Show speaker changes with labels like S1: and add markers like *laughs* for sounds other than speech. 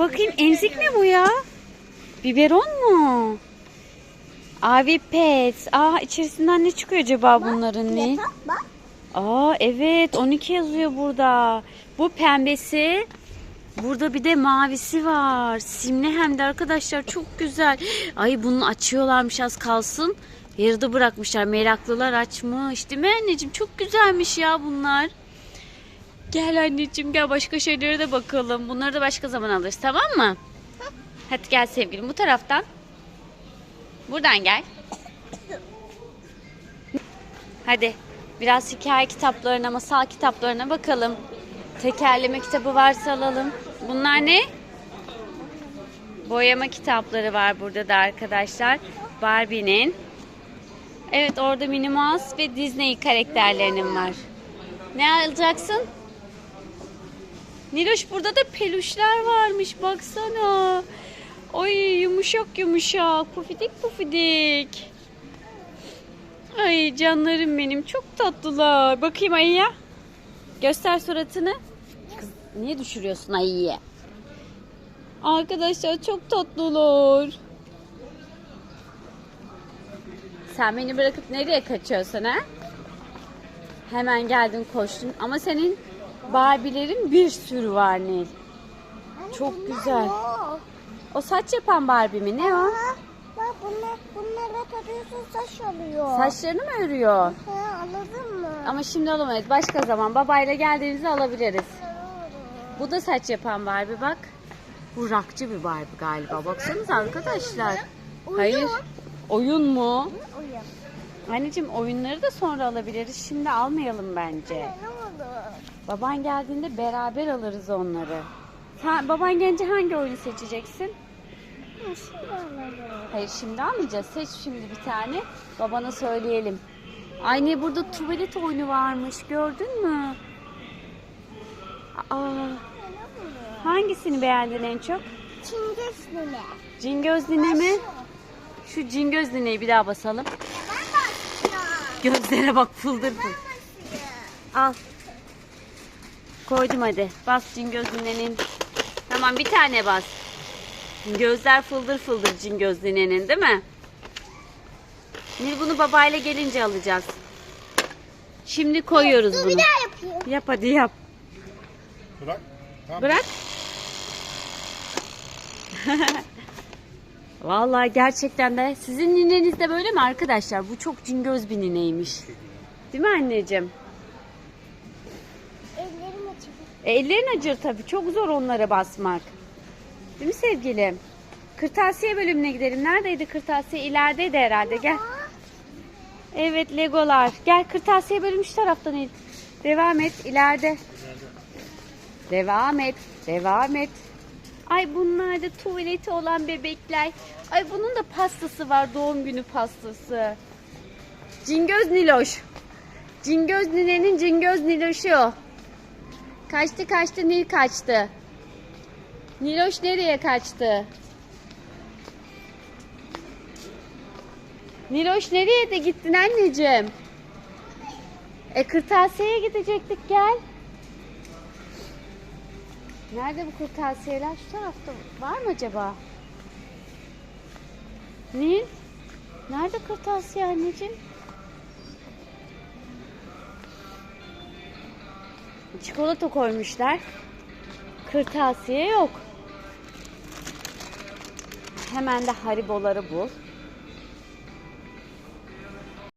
S1: Bakayım emzik mi bu ya? Biberon mu? Abi Pets. Aa içerisinden ne çıkıyor acaba bunların ne?
S2: Yatak bak.
S1: Aa evet 12 yazıyor burada. Bu pembesi. Burada bir de mavisi var. Simli hem de arkadaşlar çok güzel. Ay bunu açıyorlarmış az kalsın. Yarıda bırakmışlar. Meraklılar açmış. Değil mi anneciğim? Çok güzelmiş ya bunlar. Gel anneciğim gel başka şeylere de bakalım. Bunları da başka zaman alırız tamam mı? Hadi gel sevgilim bu taraftan. Buradan gel. Hadi biraz hikaye kitaplarına, masal kitaplarına bakalım. Tekerleme kitabı varsa alalım. Bunlar ne? Boyama kitapları var burada da arkadaşlar. Barbie'nin. Evet orada Minnie Mouse ve Disney karakterlerinin var. Ne alacaksın? Niloş burada da peluşlar varmış baksana. Ay yumuşak yumuşak pufidik pufidik. Ay canlarım benim çok tatlılar. Bakayım ayıya. Göster suratını. Kız niye düşürüyorsun ayıyı? Arkadaşlar çok tatlılar. Sen beni bırakıp nereye kaçıyorsun ha? Hemen geldin koştun ama senin Barbie'lerin bir sürü var Nil. Çok güzel. O saç yapan Barbie mi? Ne o?
S2: Bak bunlar, bunlara tarıyorsun saç oluyor.
S1: Saçlarını mı örüyor?
S2: Ha, anladın mı?
S1: Ama şimdi alamayız. Başka zaman babayla geldiğimizde alabiliriz. Bu da saç yapan Barbie bak. Bu rakçı bir Barbie galiba. Baksanıza arkadaşlar. Hayır. Oyun mu?
S2: Uyuyor.
S1: Anneciğim oyunları da sonra alabiliriz. Şimdi almayalım bence.
S2: Ne oldu?
S1: Baban geldiğinde beraber alırız onları. Sen, baban gelince hangi oyunu seçeceksin?
S2: Ha, Şimdi anladım.
S1: Hayır şimdi almayacağız. Seç şimdi bir tane. Babana söyleyelim. Aynı burada tuvalet oyunu varmış. Gördün mü? Aa, hangisini beğendin en çok?
S2: Çingeç nene.
S1: Cingöz nine mi? Şu cingöz nineyi bir daha basalım.
S2: Ben.
S1: Gözlere bak fıldır fıldır. Al. Koydum hadi. Bas cingöz ninenin. Tamam bir tane bas. Gözler fıldır fıldır cingöz ninenin değil mi? Nil bunu babayla gelince alacağız. Şimdi koyuyoruz
S2: Dur
S1: bunu.
S2: bir daha yapayım.
S1: Yap hadi yap.
S3: Bırak. Tamam.
S1: Bırak. *laughs* Vallahi gerçekten de sizin nineniz de böyle mi arkadaşlar? Bu çok cingöz bir nineymiş. Değil mi anneciğim? E, ellerin acır tabii. Çok zor onlara basmak. Değil mi sevgilim? Kırtasiye bölümüne gidelim. Neredeydi kırtasiye? İlerideydi herhalde. Gel. Evet legolar. Gel kırtasiye bölümü şu taraftan il. Devam et. ileride. Devam et. Devam et. Ay bunlar da tuvaleti olan bebekler. Ay bunun da pastası var. Doğum günü pastası. Cingöz Niloş. Cingöz Nine'nin Cingöz Niloş'u. Kaçtı kaçtı Nil kaçtı. Niloş nereye kaçtı? Niloş nereye de gittin anneciğim? E kırtasiyeye gidecektik gel. Nerede bu kırtasiyeler? Şu tarafta var mı acaba? Nil? Nerede kırtasiye anneciğim? Çikolata koymuşlar. Kırtasiye yok. Hemen de hariboları bul.